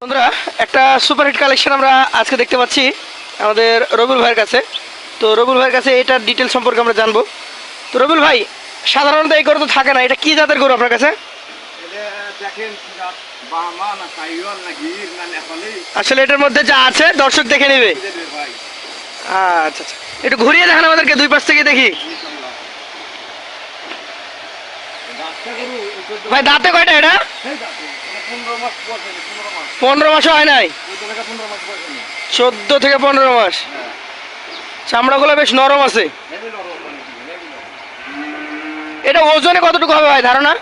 বন্ধুরা একটা superhit collection আমরা আজকে দেখতে পাচ্ছি আমাদের রবুল ভাইয়ের কাছে। তো রবুল ভাইয়ের কাছে এটার ডিটেল সম্পর্কে আমরা জানব। তো রবুল ভাই সাধারণত এই গরু তো থাকে না এটা কি জাতের গরু আপনার কাছে? আসলে এটার মধ্যে যা আছে দর্শক দেখে নেবে। আচ্ছা আচ্ছা। একটু ঘুরিয়ে দেখান আমাদেরকে দুই পাশ থেকে দেখি। ভাই, দাঁতে কয়টা এটা? পনেরো মাসও হয় নাই? চোদ্দ থেকে পনেরো মাস। চামড়াগুলো বেশ নরম আছে। এটা ওজনে কতটুকু হবে ভাই, ধারণা?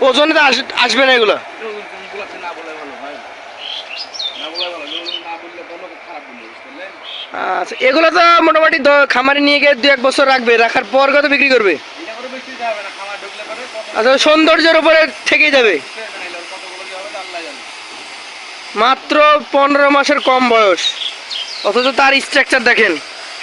ওজনে তো আস- আসবে না এগুলো। আচ্ছা এগুলো তো মোটামুটি খামারে নিয়ে গিয়ে দু এক বছর রাখবে, রাখার পর কত বিক্রি করবে? আচ্ছা সৌন্দর্যের উপরে থেকেই যাবে। জানে। মাত্র পনেরো মাসের কম বয়স। অথচ তার স্ট্রাকচার দেখেন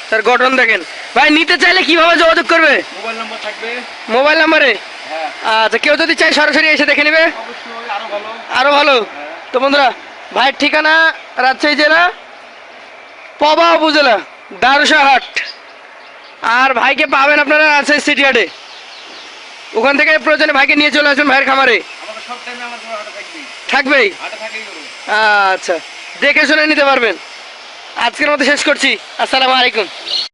তার গঠন দেখেন। ভাই নিতে চাইলে কীভাবে যোগাযোগ করবে? মোবাইল নম্বর থাকবে? মোবাইল নাম্বারে? হ্যাঁ। আচ্ছা কেউ যদি চায় সরাসরি এসে দেখে নেবে। আরও ভালো। হ্যাঁ। তো বন্ধুরা ভাইয়ের ঠিকানা রাজশাহী জেলা পবা উপজেলা দারুসা হাট আর ভাইকে পাবেন আপনারা আছে সিটিয়ার্ডে ওখান থেকে প্রয়োজনে ভাইকে নিয়ে চলে আসবেন ভাইয়ের খামারে। থাকবেই। আচ্ছা দেখে শুনে নিতে পারবেন। আজকের মতো শেষ করছি। আসসালামু আলাইকুম।